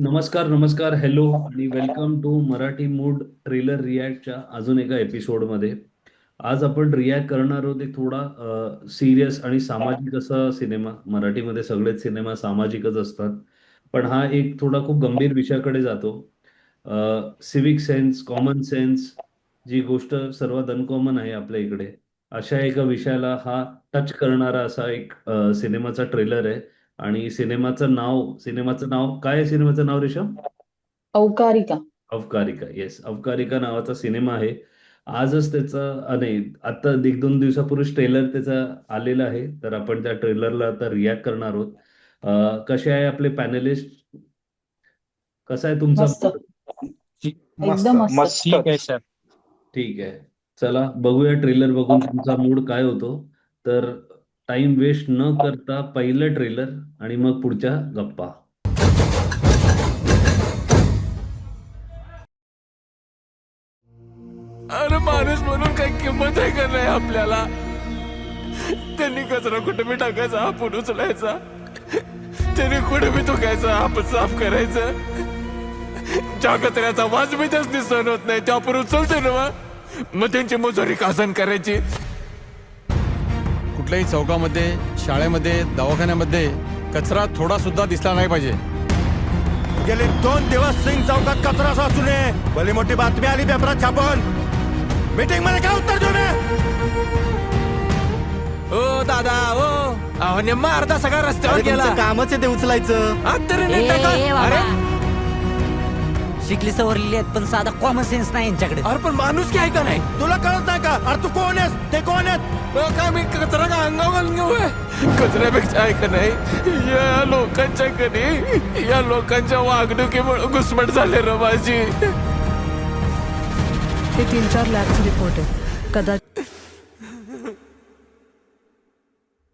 नमस्कार, नमस्कार. हॅलो आणि welcome to Marathi mood trailer रिॲक्टच्या अजून एका एपिसोडमध्ये. आज आपण रिॲक्ट करणार आहोत एक थोडा सिरियस आणि सामाजिक असा सिनेमा. मराठीमध्ये सगळेच सिनेमा सामाजिकच असतात. पण हा एक थोडा खूप गंभीर विषयाकडे जातो. सिविक सेन्स, कॉमन सेन्स जी गोष्ट सर्वात अनकॉमन आहे आपल्या इकडे. अशा एका विषयाला हा टच करणारा असा एक सिनेमाचा ट्रेलर आहे आणि सिनेमाचं नाव सिनेमाचं नाव काय आहे सिनेमाचं नाव रेशम? अवकारिका. अवकारिका. येस. अवकारिका नावाचा सिनेमा आहे. आजच त्याचा अ, नाही आता एक 2 दिवसापूर्वीच ट्रेलर त्याचा आलेला आहे. तर आपण त्या ट्रेलरला आता रिॲक्ट करणार आहोत. अ, कसे आहे आपले पॅनलिस्ट? कसा आहे तुमचा मस्त. मूड? एकदम मस्त. ठीक आहे सर. ठीक आहे. चला बघूया ट्रेलर बघून तुमचा मूड काय होतो. तर टाइम वेस्ट न करता पहिलं ट्रेलर आणि मग पुढच्या गप्पा. अरे माणूस म्हणून काही किंमत आहे का नाही आपल्याला? त्यांनी कचरा कुठे मी टाकायचा आपण उचलायचा. त्यांनी कुठे मी तुकायचा आपण साफ करायचं. ज्या कचऱ्याचा वाज मी त्याच होत नाही त्या आपण उचलतो ना मग. त्यांची मजुरी कासन करायची? कुठल्याही चौकामध्ये शाळेमध्ये दवाखान्यामध्ये कचरा थोडा सुद्धा दिसला नाही पाहिजे. गेले दोन दिवस सिंग चौकात कचरा साचू नये. भली मोठी बातमी आली पेपरात छापून. मीटिंगमध्ये काय उत्तर देऊ ओ दादा ओ. अहो नेमका अर्धा सगळा रस्त्यावर गेला. कामच आहे ते उचलायचं. आत तरी ए, नीट टाका. ए, अरे बाबा. शिकली सवरलेली आहेत पण साधा कॉमन सेन्स नाही यांच्याकडे. अरे पण माणूस आहे का नाही? तुला कळत नाही का? अरे तू कोण आहेस? ते कोण आहेत? काय मी कचरा का अंगावर घालून घेऊ होय? कचऱ्यापेक्षा आहे का नाही? या लोकांच्या कधी या लोकांच्या वागणुकीमुळे घुसमट झाले र माझी हे तीन चार लॅबचे रिपोर्ट आहे कदाचित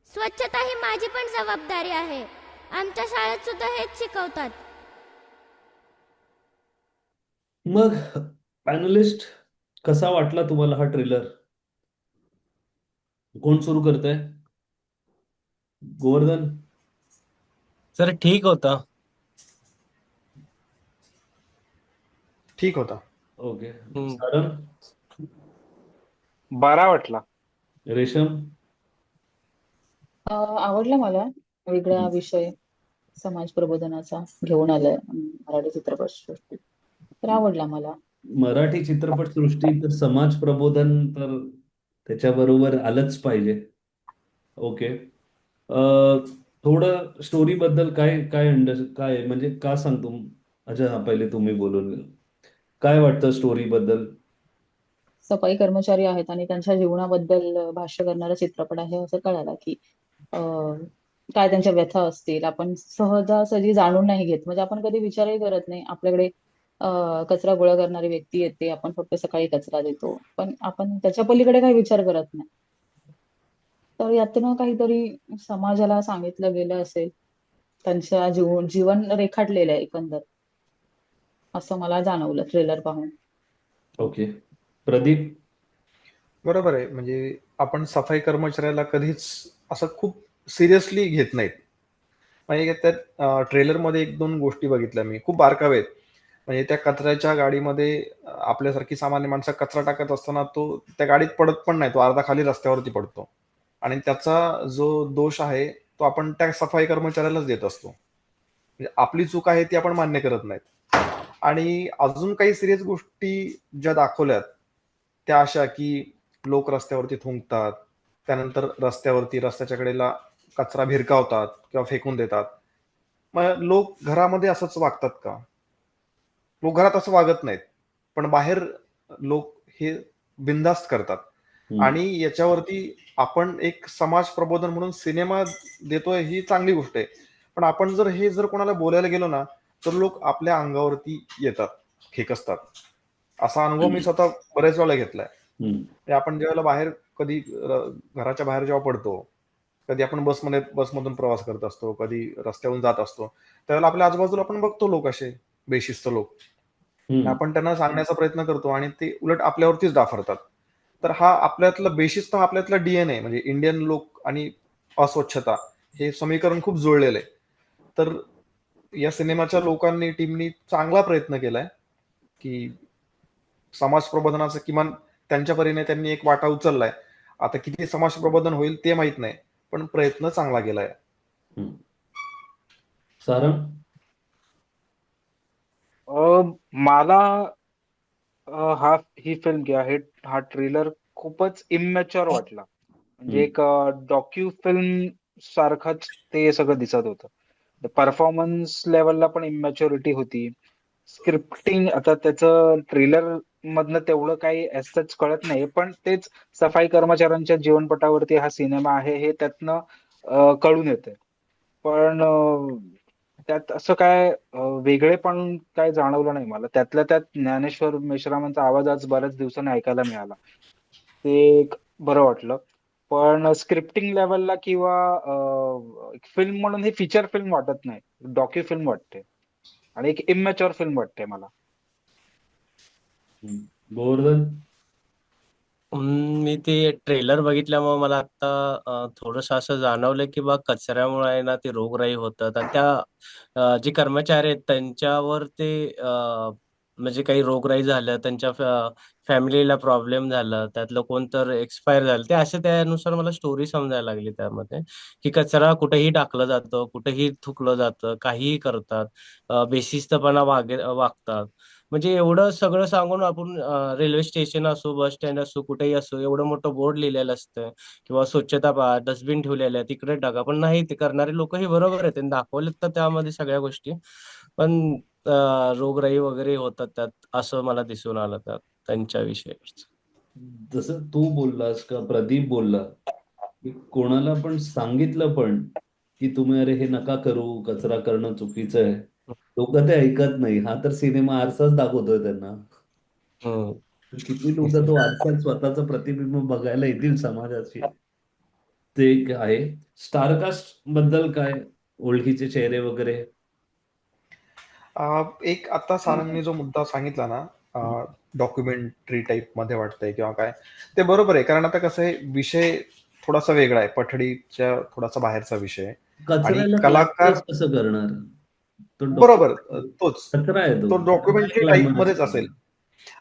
स्वच्छता ही माझी पण जबाबदारी आहे. आमच्या शाळेत सुद्धा हेच शिकवतात. मग पॅनलिस्ट कसा वाटला तुम्हाला हा ट्रेलर? कोण सुरू करतंय? गोवर्धन? सर ठीक होता ठीक होता ओके. हम्म. सारंग? बरा वाटला रेशम? आवडला मला वेगळा विषय समाज प्रबोधनाचा घेऊन आलाय मराठी चित्रपटसृष्टी तर आवडला मला मराठी चित्रपटसृष्टी तर समाज प्रबोधन तर त्याच्याबरोबर आलंच पाहिजे. ओके. अ, थोडं स्टोरी बद्दल काय काय अंडर काय म्हणजे का सांगतो? अच्छा हा पहिले तुम्ही बोलून. काय वाटतं स्टोरी बद्दल? सफाई कर्मचारी आहेत आणि त्यांच्या जीवनाबद्दल भाष्य करणारा चित्रपट आहे असं कळालं की अ, काय त्यांच्या व्यथा असतील आपण सहजासहजी जाणून नाही घेत म्हणजे आपण कधी विचारही करत नाही आपल्याकडे कचरा गोळा करणारी व्यक्ती येते आपण फक्त सकाळी कचरा देतो. पण आपण त्याच्या पलीकडे काही विचार करत नाही. तर यातनं काहीतरी समाजाला सांगितलं गेलं असेल त्यांच्या जीवन जीवन रेखाटलेलं आहे एकंदर असं मला जाणवलं ट्रेलर पाहून. ओके. प्रदीप? बरोबर आहे. म्हणजे आपण सफाई कर्मचाऱ्याला कधीच असं खूप सिरियसली घेत नाहीत. म्हणजे त्यात ट्रेलरमध्ये एक दोन गोष्टी बघितल्या मी. खूप बारकावे आहेत. म्हणजे त्या कचऱ्याच्या गाडीमध्ये आपल्यासारखी सामान्य माणसं कचरा टाकत असताना तो त्या गाडीत पडत पण नाही तो अर्धा खाली रस्त्यावरती पडतो. आणि त्याचा जो दोष आहे तो आपण त्या सफाई कर्मचाऱ्यालाच देत असतो. म्हणजे आपली चूक आहे ती आपण मान्य करत नाहीत. आणि अजून काही सिरियस गोष्टी ज्या दाखवल्यात त्या अशा की लोक रस्त्यावरती थुंकतात त्यानंतर रस्त्यावरती रस्त्याच्या कडेला कचरा भिरकावतात किंवा फेकून देतात. मग लोक घरामध्ये असंच वागतात का? लोक घरात असं वागत नाहीत. पण बाहेर लोक हे बिनधास्त करतात. आणि याच्यावरती आपण एक समाज प्रबोधन म्हणून सिनेमा देतोय ही चांगली गोष्ट आहे. पण आपण जर हे जर कोणाला बोलायला गेलो ना तर लोक आपल्या अंगावरती येतात खेकसतात. असा अनुभव मी स्वतः बऱ्याच वेळा घेतलाय. आपण ज्यावेळेला बाहेर कधी घराच्या बाहेर जेव्हा पडतो कधी आपण बसमध्ये बसमधून प्रवास करत असतो कधी रस्त्यावरून जात असतो त्यावेळेला आपल्या आजूबाजूला आपण बघतो लोक असे बेशिस्त लोक. आपण त्यांना सांगण्याचा प्रयत्न करतो आणि ते उलट आपल्यावरतीच डाफरतात. तर हा आपल्यातला बेशिस्त हा आपल्यातला डीएनए म्हणजे इंडियन लोक आणि अस्वच्छता हे समीकरण खूप जुळलेलं आहे. तर या सिनेमाच्या लोकांनी टीमनी चांगला प्रयत्न केलाय की समाज प्रबोधनाचं किमान त्यांच्या परीने त्यांनी एक वाटा उचललाय. आता किती समाज प्रबोधन होईल ते माहीत नाही पण प्रयत्न चांगला केलाय. हम्म. अ, मला अ, हा ही फिल्म किंवा हे हा ट्रेलर खूपच इमॅच्युअर वाटला. म्हणजे एक डॉक्यू फिल्म सारखंच ते सगळं दिसत होतं. परफॉर्मन्स लेवलला पण इमॅच्युरिटी होती. स्क्रिप्टिंग आता त्याचं ट्रेलर मधनं तेवढं काही सच कळत नाही पण तेच सफाई कर्मचाऱ्यांच्या जीवनपटावरती हा सिनेमा आहे हे त्यातनं अ, कळून येतंय. पण अ, त्यात असं काय वेगळे पण काय जाणवलं नाही मला. त्यातल्या त्यात ज्ञानेश्वर मेश्रामांचा आवाज आज बऱ्याच दिवसांनी ऐकायला मिळाला. ते एक बरं वाटलं. पण स्क्रिप्टिंग लेवलला किंवा फिल्म म्हणून ही फीचर फिल्म वाटत नाही. डॉक्यू फिल्म वाटते. आणि एक इमॅच्युअर फिल्म वाटते मला. मी ते ट्रेलर बघितल्यामुळे मला आता थोडस असं जाणवलं की बा कचऱ्यामुळे आहे ना ते रोगराई होतात आणि त्या अ, जे कर्मचारी आहेत त्यांच्यावर ते अ, म्हणजे काही रोगराई झालं त्यांच्या फॅमिलीला प्रॉब्लेम झाला त्यातलं कोण तर एक्सपायर झालं ते असे त्यानुसार मला स्टोरी समजायला लागली त्यामध्ये की कचरा कुठेही टाकलं जातं कुठेही थुकलं जातं काहीही करतात बेशिस्तपणा वागे वागतात. म्हणजे एवढं सगळं सांगून आपण रेल्वे स्टेशन असो बस स्टँड असो कुठेही असो एवढं मोठं बोर्ड लिहिलेलं असतं. किंवा स्वच्छता पहा डस्टबिन ठेवलेलं आहे तिकडे टाका. पण नाही ते करणारे लोक ही बरोबर आहेत. त्यांनी दाखवलेत तर त्यामध्ये सगळ्या गोष्टी. पण रोगराई वगैरे होतात त्यात असं मला दिसून आलं त्यात त्यांच्याविषयी जसं तू बोललास का प्रदीप बोलला की कोणाला पण सांगितलं पण की तुम्ही अरे हे नका करू कचरा करणं चुकीचं आहे. लोक ते ऐकत नाही. हा तर सिनेमा आरसाच दाखवतोय त्यांना. हम्म. किती लोक तो आरसात स्वतःचं प्रतिबिंब बघायला येतील समाजाची ते एक आहे. स्टारकास्टबद्दल काय? ओळखीचे चेहरे वगैरे? अं, एक आता सारंगने जो मुद्दा सांगितला ना डॉक्युमेंटरी टाईपमध्ये वाटतंय किंवा काय ते बरोबर आहे. कारण आता कसं आहे विषय थोडासा वेगळा आहे. पठडीच्या थोडासा बाहेरचा विषय आहे. कचऱ्याला कलाकार- characters कसं करणार? बरोबर तोच. तो. डॉक्युमेंटरी टाईप मध्येच. असेल.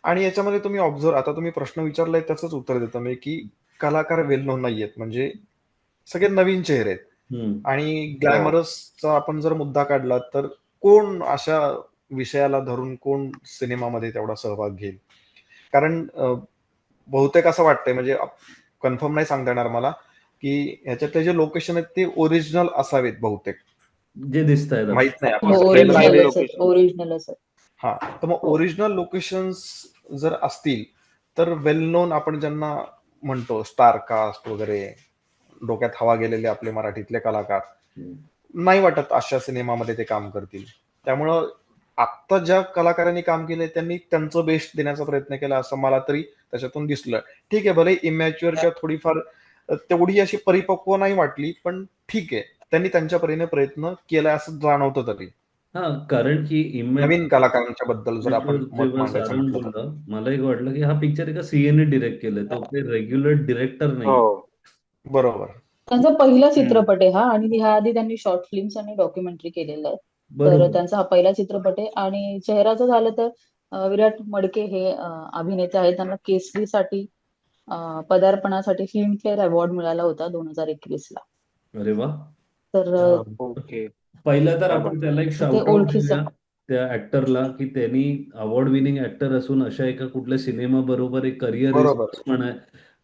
आणि याच्यामध्ये तुम्ही ऑब्झर्व आता तुम्ही प्रश्न विचारलाय त्याचंच उत्तर देतो मी की कलाकार वेल नोन नाहीयेत म्हणजे सगळे नवीन चेहरे आहेत. आणि ग्लॅमरसचा आपण जर मुद्दा काढला तर कोण अशा विषयाला धरून कोण सिनेमामध्ये तेवढा सहभाग घेईल? कारण बहुतेक असं वाटतंय म्हणजे कन्फर्म नाही सांगता येणार मला की ह्याच्यातले जे लोकेशन आहेत ते ओरिजिनल असावेत बहुतेक. जे दिसत आहेत माहीत नाही हो आपण आहे आहे. हा तर मग ओरिजिनल लोकेशन्स जर असतील तर वेल नोन आपण ज्यांना म्हणतो स्टार कास्ट वगैरे डोक्यात हवा गेलेले आपले मराठीतले कलाकार नाही वाटत अशा सिनेमामध्ये ते काम करतील. त्यामुळं आत्ता ज्या कलाकारांनी काम केलंय त्यांनी त्यांचं बेस्ट देण्याचा प्रयत्न केला असं मला तरी त्याच्यातून दिसलं. ठीक आहे भले इमॅच्युअर किंवा थोडीफार तेवढी अशी परिपक्व नाही वाटली पण ठीक आहे. त्यांनी त्यांच्या परीने प्रयत्न केलाय असं जाणवतं तरी. हा कारण की नवीन कलाकारांच्या बद्दल जर आपण मला एक वाटलं की हा पिक्चर एका सीएने डिरेक्ट केलाय तो काही रेग्युलर डिरेक्टर नाही. हो बरोबर. त्यांचा पहिला चित्रपट आहे हा आणि ह्या आधी त्यांनी शॉर्ट फिल्म्स आणि डॉक्युमेंटरी केलेलं आहे. तर बरोबर. त्यांचा हा पहिला चित्रपट आहे आणि चेहराचं झालं तर विराट मडके हे अभिनेते आहेत. त्यांना केसरीसाठी अं, पदार्पणासाठी फिल्मफेअर अवॉर्ड मिळाला होता दोन हजार एकवीस ला अरे वा. तर ओके. पहिलं तर आपण त्याला एक शाउट आउट ओळखीचं. देऊया त्या ऍक्टरला की त्यांनी अवॉर्ड विनिंग ऍक्टर असून अशा एका कुठल्या सिनेमा बरोबर एक करिअर बरोबर. म्हणा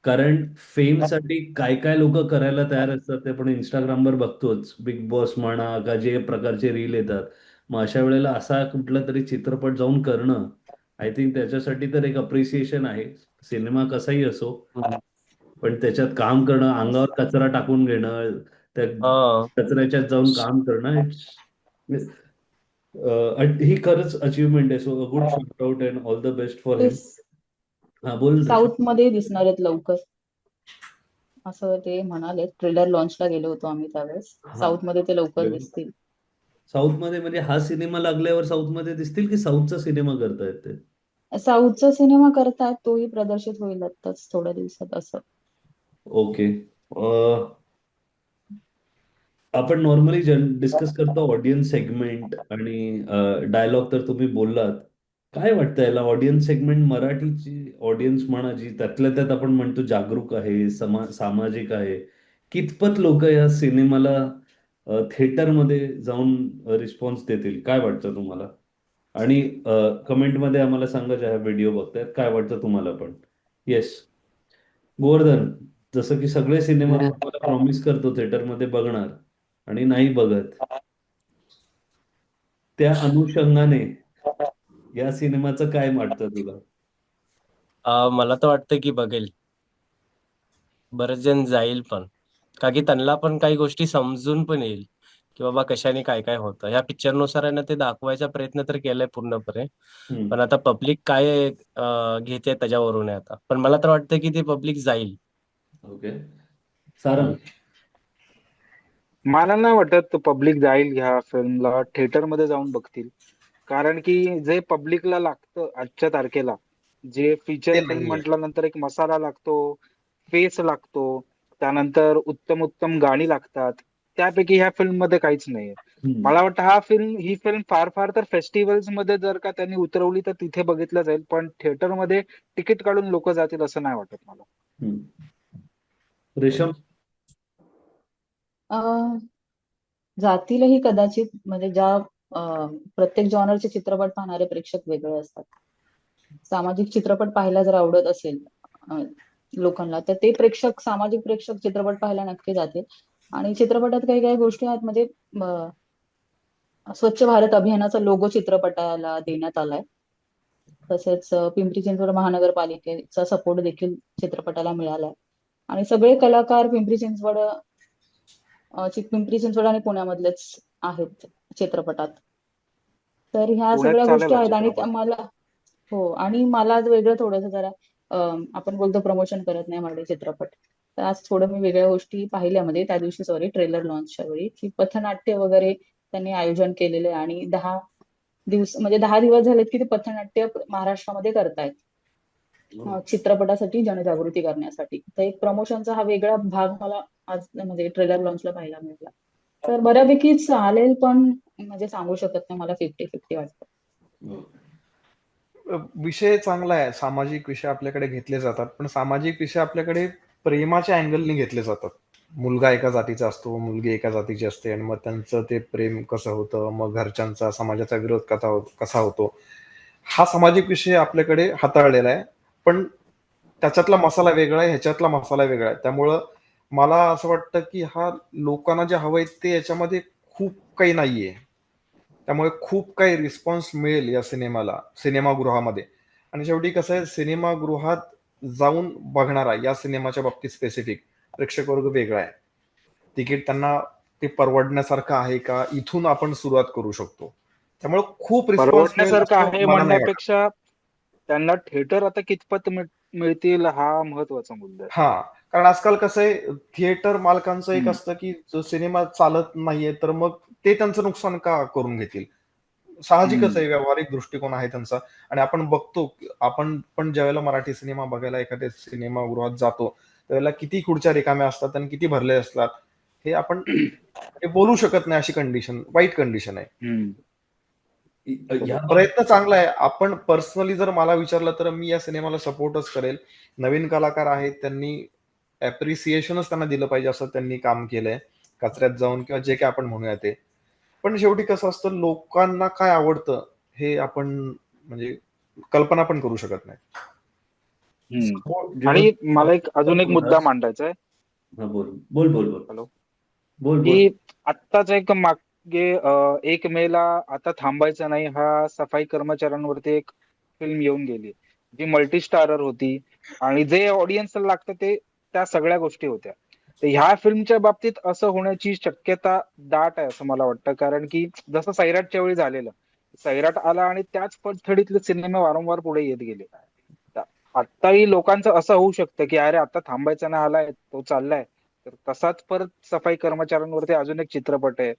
कारण फेमसाठी काय काय लोक करायला तयार असतात ते आपण इंस्टाग्रामवर बघतोच. बिग बॉस म्हणा का जे प्रकारचे रील येतात. मग अशा वेळेला असा कुठला तरी चित्रपट जाऊन करणं आय थिंक त्याच्यासाठी तर एक अप्रिसिएशन आहे. सिनेमा कसाही असो पण त्याच्यात काम करणं अंगावर कचरा टाकून घेणं त्या कचऱ्याच्यात जाऊन काम करणं इट्स ही खरंच अचीवमेंट आहे. So good shout out and all the best for him हा बोल. साऊथमध्ये दिसणार आहेत लवकर. असं ते म्हणाले. ट्रेलर लॉन्चला गेलो होतो आम्ही त्यावेळेस. साऊथमध्ये ते लवकर. दिसतील. साऊथमध्ये म्हणजे हा सिनेमा लागल्यावर साऊथमध्ये दिसतील की साऊथचा सिनेमा करतायत ते? साऊथचा सिनेमा करतायत तोही प्रदर्शित होईल आत्ताच थोड्या दिवसात असं. ओके अं, आपण नॉर्मली डिस्कस करतो ऑडियन्स सेगमेंट आणि डायलॉग तर तुम्ही बोललात. काय वाटतं याला? ऑडियन्स सेगमेंट मराठीची ऑडियन्स म्हणा जी त्यातल्या त्यात आपण म्हणतो जागरूक आहे समा सामाजिक आहे कितपत लोक या सिनेमाला थिएटरमध्ये जाऊन रिस्पॉन्स देतील? काय वाटतं तुम्हाला? आणि कमेंटमध्ये आम्हाला सांगा ज्या व्हिडिओ बघतायत. काय वाटतं तुम्हाला पण? येस गोवर्धन जसं की सगळे सिनेमा तुम्हाला प्रॉमिस करतो थिएटरमध्ये बघणार. आणि नाही बघत. त्या अनुषंगाने या सिनेमाचं काय वाटतं तुला? मला तर वाटतं की बघेल. बरेच जण जाईल पण. का की त्यांना पण काही गोष्टी समजून पण येईल की बाबा कशाने काय काय होतं. ह्या पिक्चरनुसार आहे ना ते दाखवायचा प्रयत्न तर केलाय पूर्णपणे. पण आता पब्लिक काय घेते त्याच्यावरून आहे आता. पण मला तर वाटतं की ते पब्लिक जाईल. ओके. सारंग. मला नाही वाटत पब्लिक जाईल ह्या फिल्मला थिएटरमध्ये जाऊन बघतील. कारण की जे पब्लिकला लागतं आजच्या तारखेला जे फीचर फिल्म. म्हटल्यानंतर एक मसाला लागतो फेस लागतो त्यानंतर उत्तम उत्तम गाणी लागतात. त्यापैकी ह्या फिल्ममध्ये काहीच नाहीये. मला वाटतं हा फिल्म ही फिल्म फार फार तर फेस्टिवल्समध्ये जर का त्यांनी उतरवली तर तिथे बघितलं जाईल. पण थिएटरमध्ये तिकीट काढून लोक जातील असं नाही वाटत मला. रेशम? अं, जातीलही कदाचित म्हणजे ज्या अं, प्रत्येक जॉनरचे चित्रपट पाहणारे प्रेक्षक वेगळे असतात. सामाजिक चित्रपट पाहायला जर आवडत असेल लोकांना तर ते प्रेक्षक सामाजिक प्रेक्षक चित्रपट पाहायला नक्की जातील. आणि चित्रपटात काही काही गोष्टी आहेत म्हणजे स्वच्छ भारत अभियानाचा लोगो चित्रपटाला देण्यात आलाय. तसेच अं, पिंपरी चिंचवड महानगरपालिकेचा सपोर्ट देखील चित्रपटाला मिळालाय. आणि सगळे कलाकार पिंपरी चिंचवड अं, चि- पिंपरी चिंचवड आणि पुण्यामधलेच आहेत चित्रपटात. तर ह्या सगळ्या गोष्टी आहेत आणि. मला हो आणि मला आज वेगळं थोडंसं जरा आपण बोलतो प्रमोशन करत नाही मराठी चित्रपट. तर आज थोडं मी वेगळ्या गोष्टी पाहिल्या म्हणजे त्या दिवशी सॉरी ट्रेलर लॉन्चच्या वेळी की पथनाट्य वगैरे त्यांनी आयोजन केलेलं आहे आणि दहा दिवस म्हणजे दहा दिवस झालेत की ते पथनाट्य महाराष्ट्रामध्ये करतायत. चित्रपटासाठी जनजागृती करण्यासाठी. तर एक प्रमोशनचा हा वेगळा भाग मला आज म्हणजे ट्रेलर लॉन्चला पाहायला मिळाला. तर बऱ्यापैकी चालेल पण म्हणजे सांगू शकत नाही मला फिफ्टी फिफ्टी वाटतं विषय चांगला आहे. सामाजिक विषय आपल्याकडे घेतले जातात पण सामाजिक विषय आपल्याकडे प्रेमाच्या अँगलने घेतले जातात. मुलगा एका जातीचा असतो मुलगी एका जातीची असते आणि मग त्यांचं ते प्रेम कसं होतं मग घरच्यांचा समाजाचा विरोध कसा कसा होतो? हा सामाजिक विषय आपल्याकडे हाताळलेला आहे. पण त्याच्यातला मसाला वेगळा आहे ह्याच्यातला मसाला वेगळा आहे. त्यामुळं मला असं वाटतं की हा लोकांना जे हवंय ते याच्यामध्ये खूप काही नाहीये. त्यामुळे खूप काही रिस्पॉन्स मिळेल या सिनेमाला सिनेमागृहामध्ये. आणि शेवटी कसं आहे सिनेमागृहात जाऊन बघणारा या सिनेमाच्या बाबतीत स्पेसिफिक प्रेक्षक वर्ग वेगळा आहे. तिकीट त्यांना ते परवडण्यासारखं आहे का इथून आपण सुरुवात करू शकतो. त्यामुळे खूप रिस्पॉन्स परवडण्यासारखं आहे म्हणण्यापेक्षा त्यांना थिएटर आता कितपत मिळ- मिळतील हा महत्त्वाचा मुद्दा आहे. हा कारण आजकाल कसं आहे थिएटर मालकांचं एक. असतं की जो सिनेमा चालत नाहीये तर मग ते त्यांचं नुकसान का करून घेतील? साहजिकच. आहे व्यावहारिक दृष्टिकोन आहे त्यांचा. आणि आपण बघतो आपण पण ज्यावेळेला मराठी सिनेमा बघायला एखाद्या सिनेमागृहात जातो त्यावेळेला किती खुर्च्या रिकाम्या असतात आणि किती भरले असतात हे आपण हे बोलू शकत नाही अशी कंडिशन वाईट कंडिशन आहे. प्रयत्न चांगला आहे. आपण पर्सनली जर मला विचारलं तर मी या सिनेमाला सपोर्टच करेल. नवीन कलाकार आहेत त्यांनी अप्रिसिएशनच त्यांना दिलं पाहिजे असं त्यांनी काम केलंय. कचऱ्यात जाऊन किंवा जे काय आपण म्हणूया ते. पण शेवटी कसं असतं लोकांना काय आवडतं हे आपण म्हणजे कल्पना पण करू शकत नाही. आणि मला एक अजून एक मुद्दा मांडायचा आहे. हा बोल. बोल बोल बोल. हॅलो. बोल आत्ताच एक मागे अं, एक मे ला आता थांबायचं नाही हा सफाई कर्मचाऱ्यांवरती एक फिल्म येऊन गेली. जी मल्टी स्टारर होती आणि जे ऑडियन्सला लागतं ते त्या सगळ्या गोष्टी होत्या. तर ह्या फिल्मच्या बाबतीत असं होण्याची शक्यता दाट आहे असं मला वाटतं. कारण की जसं सैराटच्या वेळी झालेलं सैराट आला आणि त्याच पद्धतीतले सिनेमे वारंवार पुढे येत गेले. तर आत्ताही लोकांचं असं होऊ शकतं की अरे आता थांबायचा नाही आलाय तो चाललाय. तर तसाच परत सफाई कर्मचाऱ्यांवरती अजून एक चित्रपट आहे.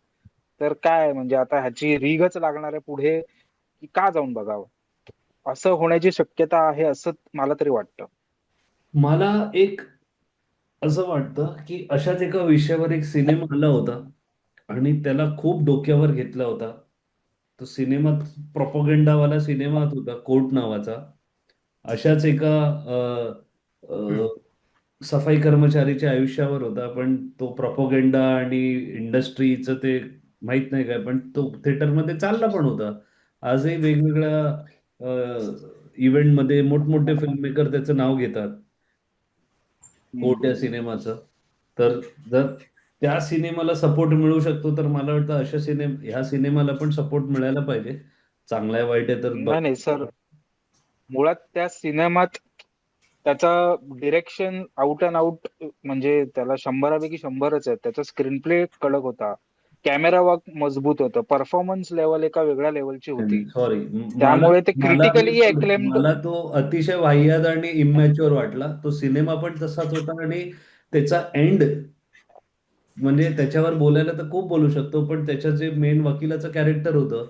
तर काय म्हणजे आता ह्याची रीगच लागणार आहे पुढे की का जाऊन बघावं? असं होण्याची शक्यता आहे असं मला तरी वाटतं. मला एक असं वाटतं की अशाच एका विषयावर एक सिनेमा आला होता आणि त्याला खूप डोक्यावर घेतला होता. तो सिनेमा प्रोपोगंडावाला सिनेमाच होता कोर्ट नावाचा. अशाच एका सफाई कर्मचारीच्या आयुष्यावर होता पण तो प्रोपोगंडा आणि इंडस्ट्रीचं ते माहीत नाही काय पण तो थिएटरमध्ये चालला पण होता. आजही वेगवेगळ्या इव्हेंटमध्ये मोठमोठे फिल्म मेकर त्याचं नाव घेतात. कोर्ट या सिनेमाचं. तर जर त्या सिनेमाला सपोर्ट मिळू शकतो तर मला वाटतं अशा सिनेमा ह्या सिनेमाला पण सपोर्ट मिळायला पाहिजे. चांगला आहे वाईट आहे तर नाही नाही सर. मुळात त्या सिनेमात त्याचा डिरेक्शन आउट अँड आउट म्हणजे त्याला शंभरापैकी शंभरच आहे त्याचा स्क्रीन प्ले कडक होता. कॅमेरा वर्क मजबूत होतं. परफॉर्मन्स लेवल एका वेगळ्या लेवलची होती. सॉरी त्यामुळे ते critically acclaimed- मला तो अतिशय वाह्यात आणि इमॅच्युअर वाटला. तो सिनेमा पण तसाच होता आणि त्याचा एंड म्हणजे त्याच्यावर बोलायला तर खूप बोलू शकतो पण त्याच्या जे मेन वकिलाचं कॅरेक्टर होतं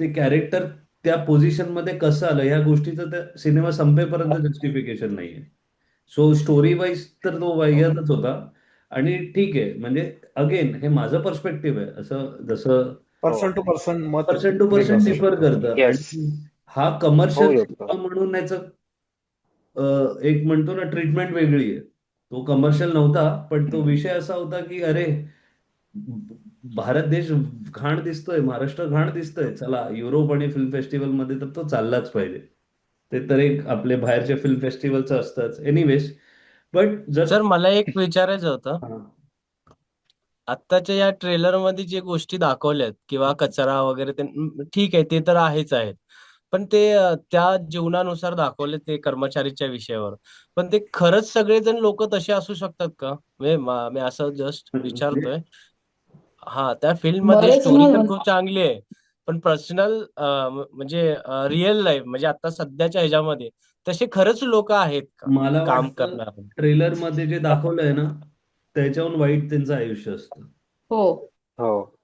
ते कॅरेक्टर त्या पोझिशनमध्ये कसं आलं? ह्या गोष्टीचं त्या सिनेमा संपेपर्यंत जस्टिफिकेशन नाहीये. सो स्टोरी वाईज तर तो वाह्यातच होता. आणि ठीक आहे म्हणजे अगेन हे माझं पर्स्पेक्टिव्ह आहे. असं जसं पर्सन टू पर्सन मत पर्सन टू पर्सन डिफर करतं. हा हो, कमर्शियल. म्हणून याचं एक म्हणतो ना ट्रीटमेंट वेगळी आहे. तो कमर्शियल नव्हता पण तो विषय असा होता की अरे भारत देश घाण दिसतोय महाराष्ट्र घाण दिसतोय. चला युरोप आणि फिल्म फेस्टिवलमध्ये तर तो चाललाच पाहिजे. ते तर एक आपले बाहेरच्या फिल्म फेस्टिवलचं असतंच. एनिवेज बट जर सर मला एक विचारायचं होतं. हा. आत्ताच्या या ट्रेलरमध्ये जे गोष्टी दाखवल्यात किंवा कचरा वगैरे ते म, ठीक आहे ते तर आहेच आहेत. पण ते अ, त्या जीवनानुसार दाखवले ते कर्मचारीच्या विषयावर. पण ते खरंच सगळेजण लोक तसे असू शकतात का? म्हणजे मा- मी असं जस्ट विचारतोय. हा त्या फिल्ममध्ये बरेच स्टोरी तर खूप चांगली आहे. पण पर्सनल म्हणजे रिअल लाईफ म्हणजे आता सध्याच्या ह्याच्यामध्ये तसे खरंच लोक आहेत का? मला काम करणार. ट्रेलरमध्ये जे दाखवलंय ना त्याच्याहून वाईट त्यांचं आयुष्य असतं. हो. हो.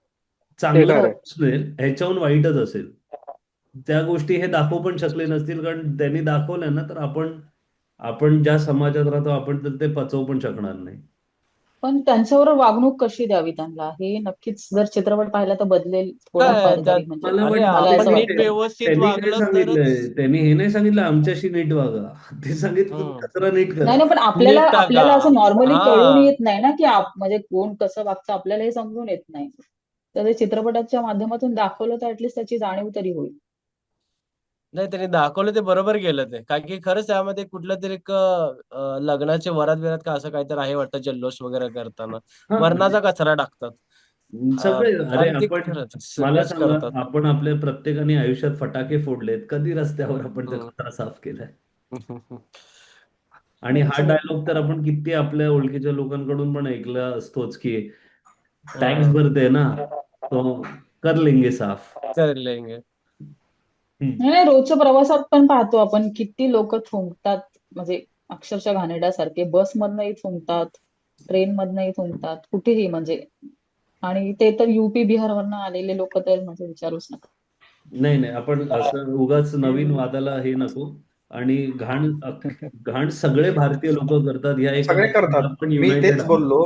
चांगलं. असेल ह्याच्याहून वाईटच असेल. त्या गोष्टी हे दाखवू पण शकले नसतील कारण त्यांनी दाखवल्या ना तर आपण आपण ज्या समाजात राहतो आपण तर ते पचवू पण शकणार नाही. पण त्यांच्यावर वागणूक कशी द्यावी त्यांना? हे नक्कीच जर चित्रपट पाहिला तर बदलेल म्हणजे त्यांनी हे नाही सांगितलं आमच्याशी नीट वागा. ते सांगितलं. कचरा नीट करा. नाही ना पण आपल्याला. आपल्याला असं नॉर्मली. कळून येत नाही ना की आप म्हणजे कोण कसं वागतं आपल्याला हे समजून येत नाही. तर ते चित्रपटाच्या माध्यमातून दाखवलं तर ऍटलीस्ट त्याची जाणीव तरी होईल. नाही त्यांनी दाखवलं ते बरोबर केलं ते. कारण की खरंच त्यामध्ये कुठलं तरी एक अं, लग्नाचे वरात बिरात का असं काहीतरी आहे वाटतं जल्लोष वगैरे करताना. हा. मरणाचा कचरा टाकतात. सगळे अं, अरे आणि ते आपण खरंच मला सगळेच सांगा करतात. आपण आपल्या प्रत्येकाने आयुष्यात फटाके फोडलेत. कधी रस्त्यावर आपण हम्म. कचरा साफ केलाय? आणि हा डायलॉग तर आपण किती आपल्या ओळखीच्या लोकांकडून पण ऐकला असतोच की टॅक्स हा. भरते ना तो कर लेंगे साफ. कर लेंगे. नाही रोजच्या प्रवासात पण पाहतो आपण किती लोक थुंकतात. म्हणजे अक्षरशः घाणेरड्यासारखे. बसमधनंही थुंकतात ट्रेन मधनंही थुंकतात कुठेही म्हणजे. आणि ते तर युपी बिहारवरनं आलेले लोक तर म्हणजे विचारूच नका. नाही नाही आपण असं उगाच नवीन वादाला हे नको. आणि घाण घाण सगळे भारतीय लोक करतात. या एका सगळे करतात. आपण मी युनायटेड तेच बोललो.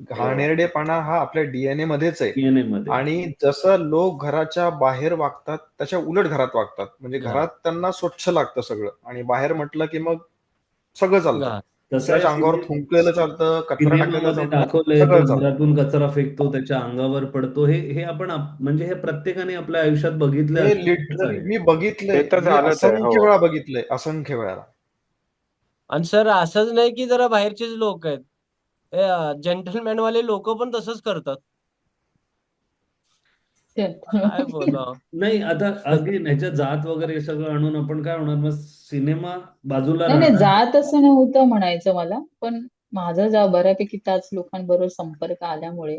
घाणेरडेपणा हा. आपल्या डीएनए मध्येच आहे. डीएनए मध्ये आणि जसं लोक घराच्या बाहेर वागतात त्याच्या उलट घरात वागतात. म्हणजे हा. घरात त्यांना स्वच्छ लागतं सगळं. आणि बाहेर म्हटलं की मग सगळं चालतं. त्याच्या अंगावर थुंकलेलं चालतं कचरा दाखवलंय कचरा फेकतो त्याच्या अंगावर पडतो. हे हे आपण आप- म्हणजे हे प्रत्येकाने आपल्या आयुष्यात बघितलं हे. मी बघितलंय. असंख्य हो. वेळा बघितलंय असंख्य वेळा. आणि सर असंच नाही की जरा बाहेरचेच लोक आहेत. जेंटलमॅन वाले लोक पण तसंच करतात. काय बोला नाही आता अगेन ह्याच्या जात वगैरे हे सगळं आणून आपण काय होणार? मग सिनेमा बाजूला नाही नाही राहणार. जात असं नव्हतं म्हणायचं मला पण माझा जा बऱ्यापैकी त्याच लोकांबरोबर संपर्क आल्यामुळे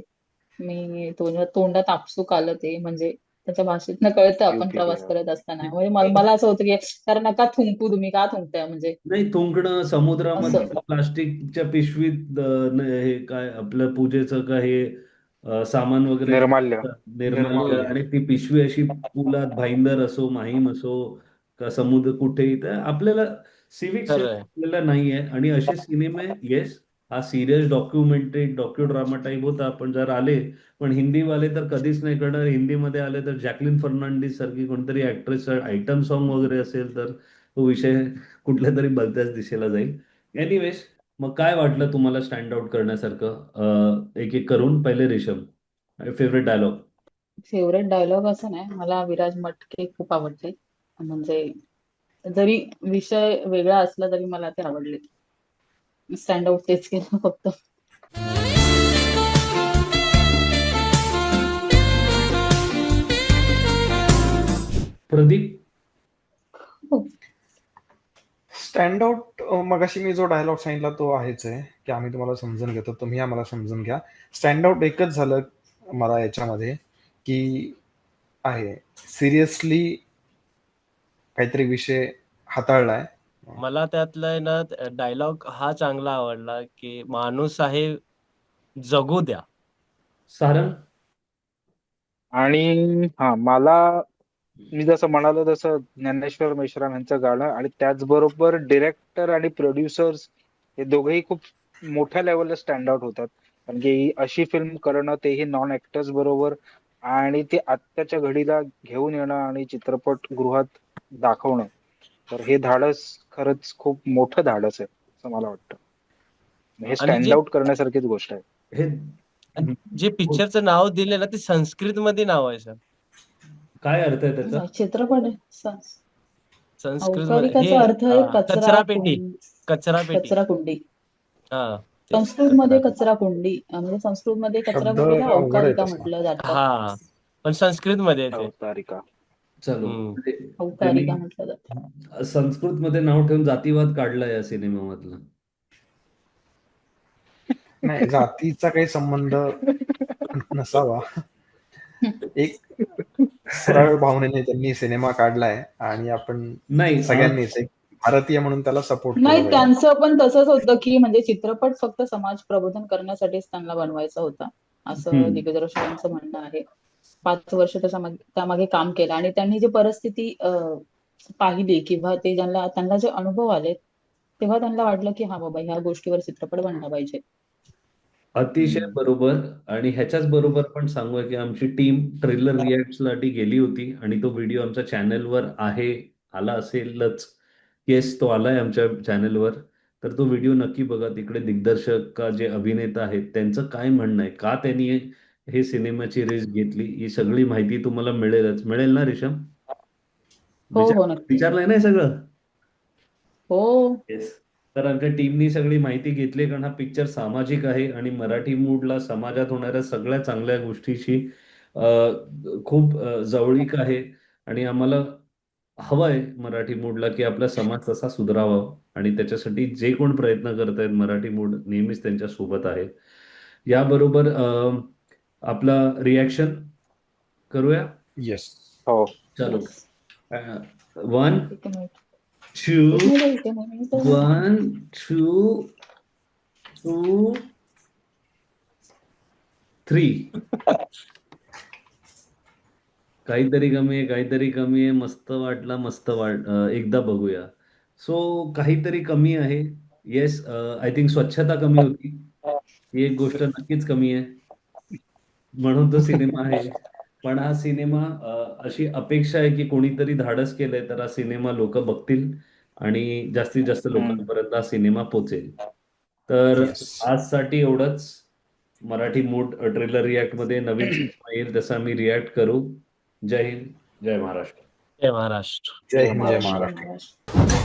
मी तोंडात तोंडात आपसूक आलं ते म्हणजे त्याच्या भाषेतनं कळतं आपण प्रवास. करत असताना म्हणजे मला असं होतं की कारण नका थुंकू तुम्ही का थुंकताय म्हणजे नाही थुंकणं समुद्रामध्ये. प्लास्टिकच्या पिशवीत हे काय आपलं पूजेचं का हे सामान वगैरे निर्माल्य. निर्माल्य. आणि ती पिशवी अशी पुलात भाईंदर असो माहीम असो का समुद्र कुठेही तर आपल्याला सिविक आपल्याला नाहीये आणि असे सिनेमे येस हा serious documentary docu drama type होता पण जर आले पण हिंदीवाले तर कधीच नाही करणार. हिंदीमध्ये आले तर जॅकलिन फर्नांडिस सारखी कोणतरी ऍक्ट्रेस आयटम सॉन्ग वगैरे असेल तर तो विषय कुठल्या तरी बलत्याच दिशेला जाईल. एनिवेज मग काय वाटलं तुम्हाला स्टँड आउट करण्यासारखं? एक एक करून. पहिले रेशम फेवरेट डायलॉग फेवरेट डायलॉग असं नाही. मला विराज मटके खूप आवडते म्हणजे जरी विषय वेगळा असला तरी मला ते आवडले. स्टँड आउट तेच केलं फक्त. प्रदीप? स्टँड आउट मगाशी मी जो डायलॉग सांगितला तो आहेच आहे की आम्ही तुम्हाला समजून घेतो तुम्ही आम्हाला समजून घ्या. स्टँड आउट एकच झालं मला याच्यामध्ये की आहे. सिरियसली काहीतरी विषय हाताळलाय मला त्यातला आहे ना डायलॉग हा चांगला आवडला की माणूस आहे जगू द्या. सारंग? आणि हा मला मी जसं म्हणालो तसं ज्ञानेश्वर मेश्राम यांचं गाणं आणि त्याचबरोबर डिरेक्टर आणि प्रोड्युसर्स हे दोघेही खूप मोठ्या लेवलला स्टँड आउट होतात. कारण की ही अशी फिल्म करणं तेही नॉन ऍक्टर्स बरोबर आणि ते आत्ताच्या घडीला घेऊन येणं आणि चित्रपट गृहात दाखवणं. तर हे धाडस खरंच खूप मोठं धाडस आहे असं मला वाटतं. हे स्टँड आउट करण्यासारखीच गोष्ट आहे. हे जे पिक्चरचं नाव दिले ना ते संस्कृत मध्ये नाव आहे सर काय अर्थ आहे त्याचा? चित्रपट संस्कृत अर्थ आहे हा, कचरा पेटी कुंडी कचरा पेटी कचरा कुंडी हा संस्कृत मध्ये कचरा कुंडी म्हणजे संस्कृत मध्ये कचरा आहे अवकारिका. म्हटलं जातं. हा पण संस्कृत मध्ये चलो. म्हणजे म्हटलं जातं संस्कृत मध्ये नाव ठेवून जातीवाद काढला या सिनेमामधला. नाही जातीचा काही संबंध नसावा. एक सरळ भावनेने त्यांनी सिनेमा काढलाय आणि आपण नाही सगळ्यांनीच एक भारतीय म्हणून त्याला सपोर्ट केला नाही पाहिजे त्यांचं पण तसंच होतं की म्हणजे चित्रपट फक्त समाज प्रबोधन करण्यासाठीच त्यांना बनवायचा होता. असं हम्म. दिग्दर्शकांचं म्हणणं आहे. पाच वर्ष त्याच्या मागे- त्यामागे काम केलं. आणि त्यांनी जी परिस्थिती पाहिली किंवा ते ज्यांना त्यांना जे अनुभव आले तेव्हा त्यांना वाटलं की हा बाबा ह्या गोष्टीवर चित्रपट बनला पाहिजे. अतिशय बरोबर. आणि ह्याच्याच बरोबर पण सांगूया की आमची टीम ट्रेलर रिॲक्टसाठी गेली होती आणि तो व्हिडिओ आमच्या चॅनलवर आहे आला असेलच. येस तो आलाय आमच्या चॅनलवर. तर तो व्हिडिओ नक्की बघा. तिकडे दिग्दर्शक का जे अभिनेता आहेत त्यांचं काय म्हणणं आहे? का त्यांनी हे- सिनेमाची रिस्क घेतली ही सगळी माहिती तुम्हाला मिळेलच. मिळेल ना रेशम हो हो नक्की. विचारलंय ना हे सगळं? हो. येस तर आमच्या टीमनी सगळी माहिती घेतली कारण हा पिक्चर सामाजिक आहे आणि मराठी मूडला समाजात होणाऱ्या सगळ्या चांगल्या गोष्टीशी अ, खूप अ, जवळीक आहे आणि आम्हाला हवंय मराठी मूडला की आपला समाज तसा सुधारावा आणि त्याच्यासाठी जे कोण प्रयत्न करत आहेत मराठी मूड नेहमीच त्यांच्यासोबत आहे याबरोबर अ, आपला रिॲक्शन करूया? येस हो. चलो. वन एक वन टू two, three. काहीतरी कमी आहे काहीतरी कमी आहे मस्त वाटला मस्त वाट एकदा बघूया. सो काहीतरी कमी आहे. येस आय थिंक स्वच्छता कमी होती. ही एक गोष्ट नक्कीच कमी आहे म्हणून तो सिनेमा आहे. पण हा सिनेमा अशी अपेक्षा आहे की कोणीतरी धाडस केलंय तर हा सिनेमा लोक बघतील आणि जास्तीत जास्त लोकांपर्यंत हा सिनेमा पोचेल. तर Yes. आजसाठी एवढंच. मराठी मूड ट्रेलर रिॲक्टमध्ये नवीन सिनेमा येईल तसा आम्ही रिॲक्ट करू. जय हिंद जय महाराष्ट्र. जय महाराष्ट्र. जय हिंद जय महाराष्ट्र.